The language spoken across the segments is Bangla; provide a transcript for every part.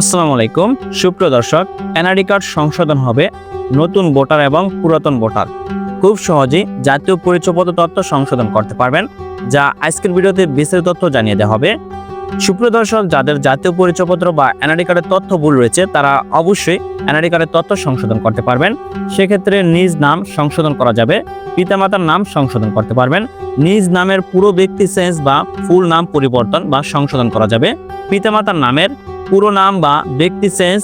আসসালামু আলাইকুম। সুপ্রিয় দর্শক, এনআরডি কার্ড সংশোধন হবে নতুন ভোটার এবং পুরাতন ভোটার। খুব সহজেই জাতীয় পরিচয়পত্র তথ্য সংশোধন করতে পারবেন, যা আজকের ভিডিওতে বিস্তারিত তথ্য জানিয়ে দেওয়া হবে। সুপ্রিয় দর্শক, যাদের জাতীয় পরিচয়পত্র বা এনআরডি কার্ডের তথ্য ভুল রয়েছে, তারা অবশ্যই এনআরডি কার্ডের তথ্য সংশোধন করতে পারবেন। সেক্ষেত্রে নিজ নাম সংশোধন করা যাবে, পিতামাতার নাম সংশোধন করতে পারবেন। নিজ নামের পুরো ব্যক্তি চেঞ্জ বা ফুল নাম পরিবর্তন বা সংশোধন করা যাবে। পিতামাতার নামের পুরো নাম বা ব্যক্তি চেঞ্জ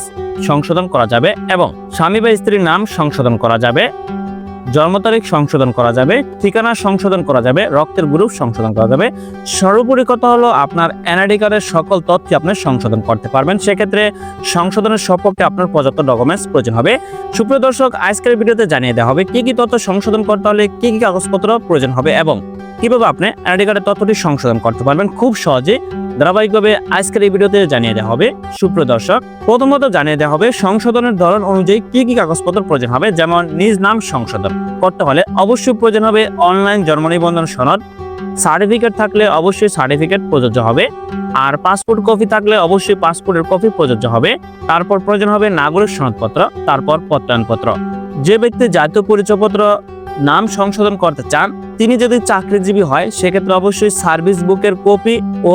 সংশোধন করা যাবে এবং স্বামী বা স্ত্রীর নাম সংশোধন করা যাবে, জন্ম তারিখ সংশোধন করা যাবে, ঠিকানা সংশোধন করা যাবে, রক্তের গ্রুপ সংশোধন করা যাবে। সর্বোপরি কথা হলো আপনার এনআইডি কার্ডের সকল তথ্য আপনি সংশোধন করতে পারবেন। সেক্ষেত্রে সংশোধনের সপক্ষে আপনার পর্যাপ্ত ডকুমেন্টস প্রয়োজন হবে। সুপ্রিয় দর্শক, আজকের ভিডিওতে জানিয়ে দেওয়া হবে কি কি তথ্য সংশোধন করতে হলে কি কি কাগজপত্র প্রয়োজন হবে এবং কীভাবে আপনি এনআইডি কার্ডের তথ্যটি সংশোধন করতে পারবেন। খুব সহজে ধারাবাহিকভাবে আজকের এই ভিডিওতে জানিয়ে দেওয়া হবে, সুপ্রিয় দর্শক, প্রথমত জানিয়ে দেওয়া হবে সংশোধনের ধরন অনুযায়ী কি কি কাগজপত্র প্রয়োজন হবে, যেমন নিজ নাম সংশোধন করতে হলে অবশ্যই প্রয়োজন হবে অনলাইন জন্ম নিবন্ধন সনদ, সার্টিফিকেট থাকলে অবশ্যই সার্টিফিকেট প্রযোজ্য হবে, আর পাসপোর্ট কপি থাকলে অবশ্যই পাসপোর্টের কপি প্রযোজ্য হবে, তারপর প্রয়োজন হবে নাগরিক সনদপত্র, তারপর প্রত্যয়নপত্র। যে ব্যক্তি জাতীয় পরিচয়পত্র নাম সংশোধন করতে চান, তিনি যদি চাকরিজীবী হয়, সেক্ষেত্রে অবশ্যই সার্ভিস বুকের কপি ও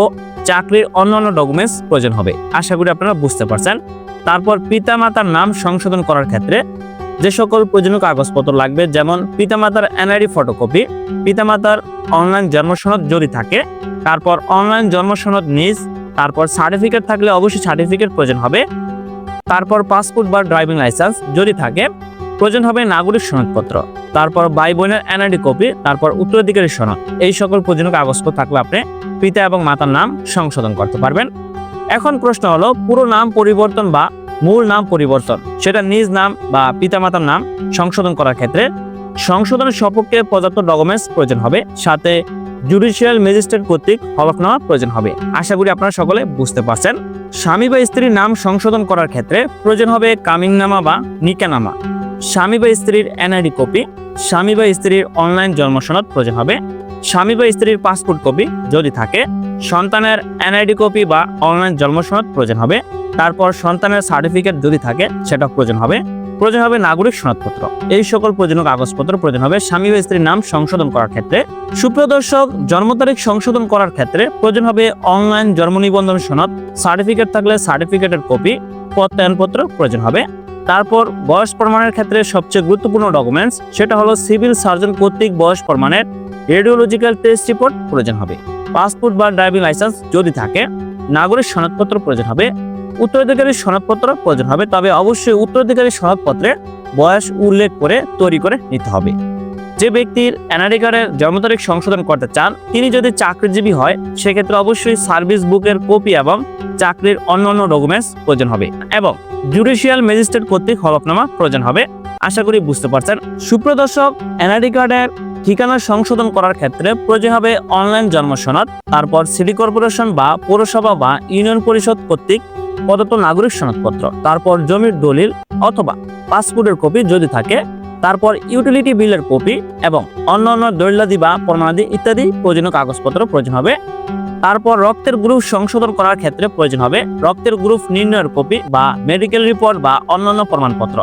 চাকরির অন্যান্য ডকুমেন্টস প্রয়োজন হবে। আশা করি আপনারা বুঝতে পারছেন। তারপর পিতামাতার নাম সংশোধন করার ক্ষেত্রে যে সকল প্রয়োজনীয় কাগজপত্র লাগবে, যেমন পিতামাতার এনআইডি ফটোকপি পিতামাতার অনলাইন জন্ম সনদ যদি থাকে, তারপর অনলাইন জন্ম সনদ নিজ, তারপর সার্টিফিকেট থাকলে অবশ্যই সার্টিফিকেট প্রয়োজন হবে। তারপর পাসপোর্ট বা ড্রাইভিং লাইসেন্স যদি থাকে, প্রয়োজন হবে নাগরিক সনদপত্র। তারপর ভাই বোনের এনআইডি কপি তারপর উত্তরাধিকারী সনদ। এই সকল প্রয়োজনীয় কাগজপত্র থাকলে আপনি পিতা এবং মাতার নাম সংশোধন করতে পারবেন। এখন প্রশ্ন হলো, পুরো নাম পরিবর্তন বা মূল নাম পরিবর্তন, সেটা নিজ নাম বা পিতামাতার নাম সংশোধন করার ক্ষেত্রে সংশোধনের সপক্ষে পর্যাপ্ত ডকুমেন্টস প্রয়োজন হবে, সাথে জুডিশিয়াল ম্যাজিস্ট্রেট কর্তৃক হলফনামা প্রয়োজন হবে। আশা করি আপনারা সকলে বুঝতে পারছেন। স্বামী বা স্ত্রীর নাম সংশোধন করার ক্ষেত্রে প্রয়োজন হবে কামিংনামা বা নিকানামা। স্বামী বা স্ত্রীর এনআইডি কপি স্বামী বা স্ত্রীর অনলাইন জন্ম সনদ প্রয়োজন হবে। স্বামী বা স্ত্রীর পাসপোর্ট কপি যদি থাকে, সন্তানের এনআইডি কপি বা অনলাইন জন্ম সনদ প্রয়োজন হবে। তারপর সন্তানের সার্টিফিকেট যদি থাকে, সেটা প্রয়োজন হবে। প্রয়োজন হবে নাগরিক সনদপত্র। এই সকল প্রয়োজনীয় কাগজপত্র প্রয়োজন হবে স্বামী বা স্ত্রীর নাম সংশোধন করার ক্ষেত্রে। সুপ্রিয় দর্শক, জন্ম তারিখ সংশোধন করার ক্ষেত্রে প্রয়োজন হবে অনলাইন জন্ম নিবন্ধন সনদ। সার্টিফিকেট থাকলে সার্টিফিকেটের কপি প্রত্যয়নপত্র প্রয়োজন হবে। তারপর বয়স প্রমাণের ক্ষেত্রে সবচেয়ে গুরুত্বপূর্ণ ডকুমেন্টস সেটা হলো সিভিল সার্জন কর্তৃক বয়স প্রমাণের রেডিওলজিক্যাল টেস্ট রিপোর্ট প্রয়োজন হবে। পাসপোর্ট বা ড্রাইভিং লাইসেন্স যদি থাকে, নাগরিক সনদপত্র প্রয়োজন হবে উত্তরাধিকারীর সনদপত্র প্রয়োজন হবে, তবে অবশ্যই উত্তরাধিকারী সনদপত্রে বয়স উল্লেখ করে তৈরি করে নিতে হবে। যে ব্যক্তির এনআরডি কার্ডের জন্ম তারিখ সংশোধন করতে চান, তিনি যদি চাকরিজীবী হয়, সেক্ষেত্রে অবশ্যই সার্ভিস বুকের কপি এবং চাকরির অন্যান্য ডকুমেন্টস প্রয়োজন হবে এবং জুডিশিয়াল ম্যাজিস্ট্রেট কর্তৃক হলফনামা প্রয়োজন হবে। আশা করি বুঝতে পারছেন। সুপ্রদর্শক এনআরডি কার্ডের ঠিকানা সংশোধন করার ক্ষেত্রে প্রয়োজন হবে অনলাইন জন্ম সনদ, তারপর সিটি কর্পোরেশন বা পৌরসভা বা ইউনিয়ন পরিষদ কর্তৃক প্রদত্ত নাগরিক সনদপত্র, তারপর জমির দলিল অথবা পাসপোর্টের কপি যদি থাকে তারপর ইউটিলিটি বিলের কপি এবং অন্যান্য দৈলাদি বা প্রমাণাদি ইত্যাদি প্রয়োজনীয় কাগজপত্র প্রয়োজন হবে। তারপর রক্তের গ্রুপ সংশোধন করার ক্ষেত্রে প্রয়োজন হবে। রক্তের গ্রুপ নির্ণয়ের কপি বা মেডিকেল রিপোর্ট বা অন্যান্য প্রমাণপত্র।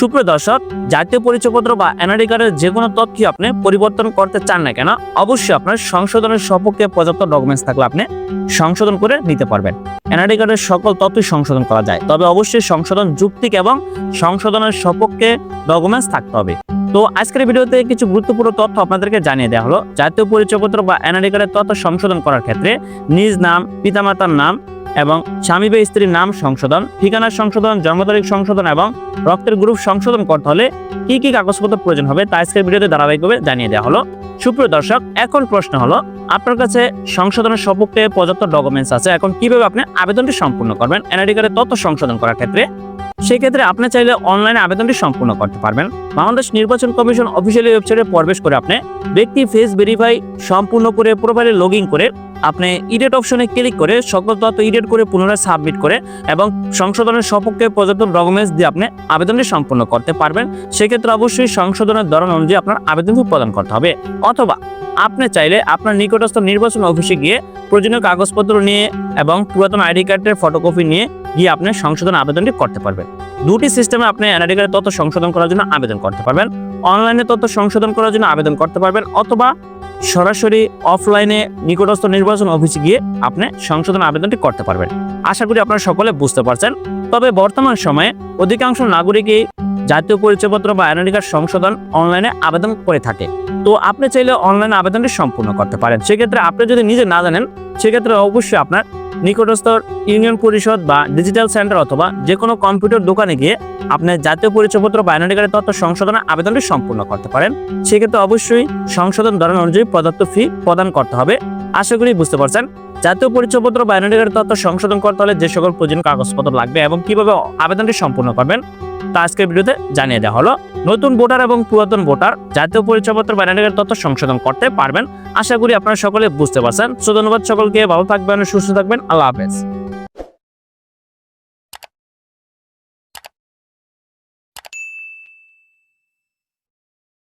সুপ্রিয় দর্শক, জাতীয় পরিচয়পত্র বা এনআরডি কার্ডের যে কোনো তথ্য আপনি পরিবর্তন করতে চান না কেন, অবশ্যই আপনার সংশোধনের সপক্ষে পর্যাপ্ত ডকুমেন্টস থাকলে আপনি সংশোধন করে নিতে পারবেন। এনআরডি কার্ডের সকল তথ্যই সংশোধন করা যায়। তবে অবশ্যই সংশোধন যুক্তিক এবং সংশোধনের সপক্ষে ডকুমেন্টস থাকতে হবে। তো আজকের ভিডিওতে কিছু গুরুত্বপূর্ণ তথ্য আপনাদেরকে জানিয়ে দেওয়া হলো। জাতীয় পরিচয়পত্র বা এনআরডি কার্ডের তথ্য সংশোধন করার ক্ষেত্রে নিজ নাম, পিতামাতার নাম এবং স্বামী বা স্ত্রীর নাম সংশোধন, ঠিকানা সংশোধন, জন্ম তারিখ সংশোধন এবং রক্তের গ্রুপ সংশোধন করতে হলে কি কি কাগজপত্র প্রয়োজন হবে তা আজকের ভিডিওতে ধারাবাহিকভাবে জানিয়ে দেওয়া হলো। সুপ্রিয় দর্শক, এখন প্রশ্ন হলো, আপনার কাছে সংশোধনের সপক্ষে পর্যাপ্ত ডকুমেন্টস আছে, এখন কীভাবে আপনি আবেদনটি সম্পূর্ণ করবেন? এনআইডি কার্ডের তথ্য সংশোধন করার ক্ষেত্রে সেক্ষেত্রে আপনি চাইলে অনলাইনে আবেদনটি সম্পূর্ণ করতে পারবেন। বাংলাদেশ নির্বাচন কমিশন অফিসিয়ালি ওয়েবসাইটে প্রবেশ করে আপনি ব্যক্তি ফেস ভেরিফাই সম্পূর্ণ করে প্রোফাইলে লগ করে আপনি ইডেট অপশনে ক্লিক করে সকল তথ্য ইডেট করে পুনরায় সাবমিট করে এবং সংশোধনের সপক্ষে পর্যাপ্ত ডকুমেন্টস দিয়ে আপনি আবেদনটি সম্পূর্ণ করতে পারবেন। সেক্ষেত্রে অবশ্যই সংশোধনের ধরন অনুযায়ী আপনার আবেদনটি প্রদান করতে হবে। অথবা আপনি চাইলে আপনার নিকটস্থ নির্বাচন অফিসে গিয়ে প্রয়োজনীয় কাগজপত্র নিয়ে এবং পুরাতন আইডি কার্ডের ফটোকপি নিয়ে গিয়ে আপনি সংশোধন আবেদনটি করতে পারবেন। দুটি সিস্টেমে আপনি এনআইডি কার্ডের তথ্য সংশোধন করার জন্য আবেদন করতে পারবেন। অনলাইনে তথ্য সংশোধন করার জন্য আবেদন করতে পারবেন অথবা সরাসরি অফলাইনে নিকটস্থ নির্বাচন অফিসে গিয়ে আপনি সংশোধন আবেদনটি করতে পারবেন। আশা করি আপনারা সকলে বুঝতে পারছেন। তবে বর্তমান সময়ে অধিকাংশ নাগরিকই জাতীয় পরিচয়পত্র বা এনআইডি কার্ড সংশোধন অনলাইনে আবেদন করে থাকে। তো আপনি চাইলে অনলাইনে আবেদনটি সম্পূর্ণ করতে পারেন। সেক্ষেত্রে আপনি যদি নিজে না জানেন, সেক্ষেত্রে অবশ্যই আপনার নিকটস্থ ইউনিয়ন পরিষদ বা ডিজিটাল সেন্টার অথবা যে কোনো কম্পিউটার দোকানে গিয়ে আপনি জাতীয় পরিচয়পত্র বা এনআইডি কার্ডের তথ্য সংশোধনের আবেদনটি সম্পূর্ণ করতে পারেন। সেক্ষেত্রে অবশ্যই সংশোধন ধরন অনুযায়ী প্রদত্ত ফি প্রদান করতে হবে। আশা করি বুঝতে পারছেন? জাতীয় পরিচয়পত্র বা এনআইডি কার্ডের তথ্য সংশোধন করতে হলে যে সকল প্রয়োজনীয় কাগজপত্র লাগবে এবং কীভাবে আবেদনটি সম্পূর্ণ করবেন তা আজকের ভিডিওতে জানিয়ে দেওয়া হলো। নতুন ভোটার এবং পুরাতন ভোটার জাতীয় পরিচয়পত্র ব্যানারের তথ্য সংশোধন করতে পারবেন। আশা করি আপনারা সকলে বুঝতে পারছেন। সো ধন্যবাদ সকলকে, ভালো থাকবেন, সুস্থ থাকবেন। আল্লাহ হাফেজ।